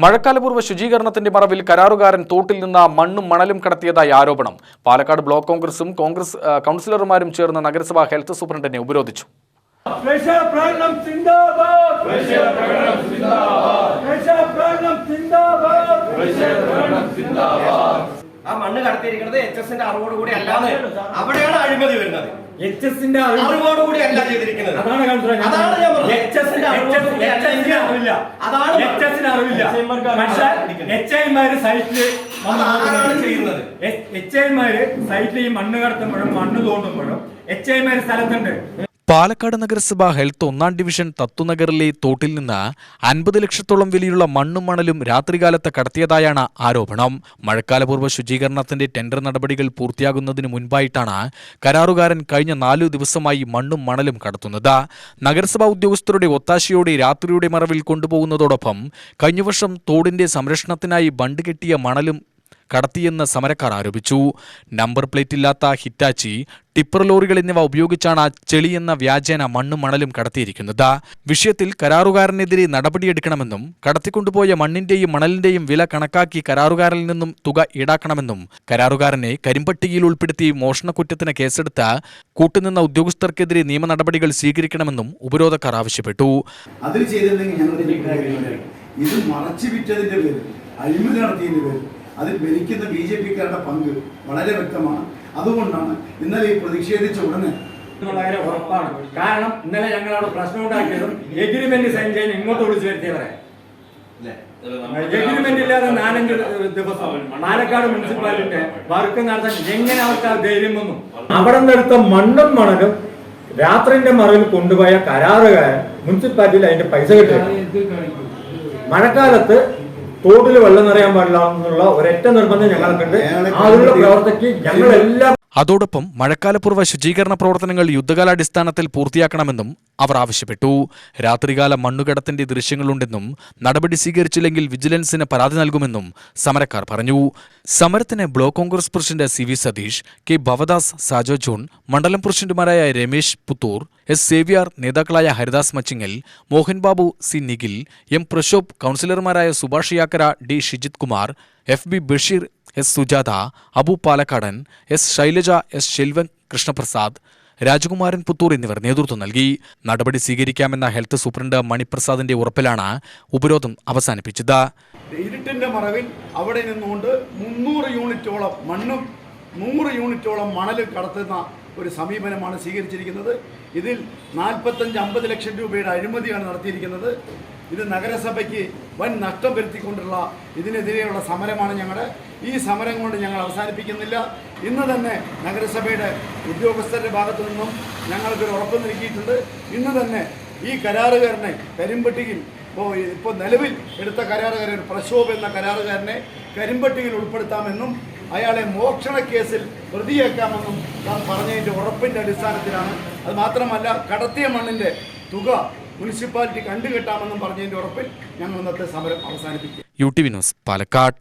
മഴക്കാലപൂർവ ശുചീകരണത്തിന്റെ മറവിൽ കരാറുകാരൻ തോട്ടിൽ നിന്ന് മണ്ണും മണലും കടത്തിയതായി ആരോപണം. പാലക്കാട് ബ്ലോക്ക് കോൺഗ്രസും കോൺഗ്രസ് കൗൺസിലർമാരും ചേർന്ന് നഗരസഭാ ഹെൽത്ത് സൂപ്രണ്ടിനെ ഉപരോധിച്ചു. മണ്ണ് കടത്തിയിരിക്കുന്നത് എച്ച് എസിന്റെ അറിവോട് കൂടി അല്ലാതെ അവിടെയാണ് അഴിമതി വരുന്നത് എച്ച് എസിന്റെ അറിവോട് കൂടി അല്ല ചെയ്തിരിക്കുന്നത് അതാണ് അതാണ് ഞാൻ പറഞ്ഞത്. എച്ച് എസിന്റെ അറിവില്ല. അതാണ് എച്ച് എസിന്റെ അറിവില്ല പക്ഷേ എച്ച് ഐമാര് സൈറ്റിൽ ചെയ്യുന്നത്. എച്ച് ഐമാര് സൈറ്റിൽ ഈ മണ്ണ് കടത്തുമ്പോഴും മണ്ണ് തോണ്ടുമ്പോഴും എച്ച് ഐമാര് സ്ഥലത്തുണ്ട് പാലക്കാട് നഗരസഭ ഹെൽത്ത് ഒന്നാം ഡിവിഷൻ തത്തുനഗറിലെ തോട്ടിൽ നിന്ന് അൻപത് ലക്ഷത്തോളം വിലയുള്ള മണ്ണും മണലും രാത്രികാലത്ത് കടത്തിയതായാണ് ആരോപണം. മഴക്കാലപൂർവ ശുചീകരണത്തിന്റെ ടെൻഡർ നടപടികൾ പൂർത്തിയാകുന്നതിന് മുൻപായിട്ടാണ് കരാറുകാരൻ കഴിഞ്ഞ നാലു ദിവസമായി മണ്ണും മണലും കടത്തുന്നത്. നഗരസഭാ ഉദ്യോഗസ്ഥരുടെ ഒത്താശയോടെ രാത്രിയുടെ മറവിൽ കൊണ്ടുപോകുന്നതോടൊപ്പം കഴിഞ്ഞ വർഷം തോടിന്റെ സംരക്ഷണത്തിനായി ബണ്ട് കെട്ടിയ മണലും കടത്തിയെന്ന് സമരക്കാർ ആരോപിച്ചു. നമ്പർ പ്ലേറ്റ് ഇല്ലാത്ത ഹിറ്റാച്ചി ടിപ്പർ ലോറികൾ എന്നിവ ഉപയോഗിച്ചാണ് ചെളിയെന്ന വ്യാജേന മണ്ണും മണലും കടത്തിയിരിക്കുന്നത്. വിഷയത്തിൽ കരാറുകാരനെതിരെ നടപടിയെടുക്കണമെന്നും കടത്തിക്കൊണ്ടുപോയ മണ്ണിന്റെയും മണലിന്റെയും വില കണക്കാക്കി കരാറുകാരിൽ നിന്നും തുക ഈടാക്കണമെന്നും കരാറുകാരനെ കരിമ്പട്ടികയിൽ ഉൾപ്പെടുത്തി മോഷണക്കുറ്റത്തിന് കേസെടുത്ത് കൂട്ടുനിന്ന ഉദ്യോഗസ്ഥർക്കെതിരെ നിയമ നടപടികൾ സ്വീകരിക്കണമെന്നും ഉപരോധക്കാർ ആവശ്യപ്പെട്ടു. ഇത് മറച്ചു വിറ്റതിന്റെ പേര് അഴിമതി നടത്തിയതിന്റെ പേര് അതിൽ ഭരിക്കുന്ന ബി ജെ പിക്കാരുടെ പങ്ക് വളരെ വ്യക്തമാണ്. അതുകൊണ്ടാണ് ഇന്നലെ ഈ പ്രതിഷേധിച്ച ഉടനെ കാര്യം ഉറപ്പാണ്. കാരണം ഇന്നലെ ഞങ്ങൾ അവിടെ പ്രശ്നം ഉണ്ടാക്കിയതും എഗ്രിമെന്റ് സൈൻ ചെയ്യാൻ ഇങ്ങോട്ട് വിളിച്ചു വരുത്തിയവരെ. എഗ്രിമെന്റ് ഇല്ലാതെ നാലഞ്ച് ദിവസം പാലക്കാട് മുനിസിപ്പാലിറ്റി വർക്ക് നടത്താൻ എങ്ങനെ അവർക്ക് ആ ധൈര്യം വന്നു? അവിടെ നിന്നെടുത്ത മണ്ണും മണലും രാത്രിന്റെ മറവിൽ കൊണ്ടുപോയ കരാറുകാരൻ മുനിസിപ്പാലിറ്റിയിൽ അതിന്റെ പൈസ കിട്ടുക മഴക്കാലത്ത് തോട്ടിൽ വെള്ളം നിറയാൻ പാടില്ല എന്നുള്ള ഒരൊറ്റ നിർബന്ധം ഞങ്ങൾക്കുണ്ട് അതിനുള്ള പ്രവർത്തിക്ക് ഞങ്ങളെല്ലാം അതോടൊപ്പം മഴക്കാലപൂർവ ശുചീകരണ പ്രവർത്തനങ്ങൾ യുദ്ധകാലാടിസ്ഥാനത്തിൽ പൂർത്തിയാക്കണമെന്നും അവർ ആവശ്യപ്പെട്ടു. രാത്രികാല മണ്ണുകടത്തിന്റെ ദൃശ്യങ്ങളുണ്ടെന്നും നടപടി സ്വീകരിച്ചില്ലെങ്കിൽ വിജിലൻസിന് പരാതി നൽകുമെന്നും സമരക്കാർ പറഞ്ഞു. സമരത്തിന് block Congress president C V Satheesh K Bhavadas Sajo John മണ്ഡലം പ്രസിഡന്റുമാരായ രമേശ് പുത്തൂർ എസ് സേവ്യാർ നേതാക്കളായ Haridas Machingal Mohan Babu C Nikhil M Prashobh കൌൺസിലർമാരായ Subhash Yakkara D Shijith Kumar F B Basheer S Sujatha Abu Palakkadan S Shailaja S Selvan Krishnaprasad Rajakumaran Puthur എന്നിവർ നേതൃത്വം നൽകി. നടപടി സ്വീകരിക്കാമെന്ന health superintendent മണിപ്രസാദിന്റെ ഉറപ്പിലാണ് ഉപരോധം അവസാനിപ്പിച്ചത്. മറവിൽ അവിടെ നിന്നുകൊണ്ട് മുന്നൂറ് യൂണിറ്റോളം മണ്ണും നൂറ് യൂണിറ്റോളം മണലും കടത്തുന്ന ഒരു സമീപനമാണ് സ്വീകരിച്ചിരിക്കുന്നത്. ഇതിൽ നാൽപ്പത്തഞ്ച് അമ്പത് ലക്ഷം രൂപയുടെ അഴിമതിയാണ് നടത്തിയിരിക്കുന്നത്. ഇത് നഗരസഭയ്ക്ക് വൻ നഷ്ടം വരുത്തിക്കൊണ്ടുള്ള ഇതിനെതിരെയുള്ള സമരമാണ് ഞങ്ങളുടെ ഈ സമരം കൊണ്ട് ഞങ്ങൾ അവസാനിപ്പിക്കുന്നില്ല. ഇന്ന് തന്നെ നഗരസഭയുടെ ഉദ്യോഗസ്ഥരുടെ ഭാഗത്തു നിന്നും ഞങ്ങൾക്കൊരു ഉറപ്പ് നൽകിയിട്ടുണ്ട്. ഇന്ന് തന്നെ ഈ കരാറുകാരനെ കരിമ്പട്ടിയിൽ ഇപ്പോൾ ഇപ്പോൾ നിലവിൽ എടുത്ത കരാറുകാരൻ പ്രശോഭ് എന്ന കരാറുകാരനെ കരിമ്പട്ടിയിൽ ഉൾപ്പെടുത്താമെന്നും അയാളെ മോഷണ കേസിൽ പ്രതിയേക്കാമെന്നും താൻ പറഞ്ഞതിന്റെ ഉറപ്പിന്റെ അടിസ്ഥാനത്തിലാണ്. അത് മാത്രമല്ല കടത്തിയ മണ്ണിന്റെ തുക മുനിസിപ്പാലിറ്റി കണ്ടുകെട്ടാമെന്നും പറഞ്ഞതിന്റെ ഉറപ്പിൽ ഞങ്ങൾ ഇന്നത്തെ സമരം അവസാനിപ്പിക്കും. U T V news Palakkad.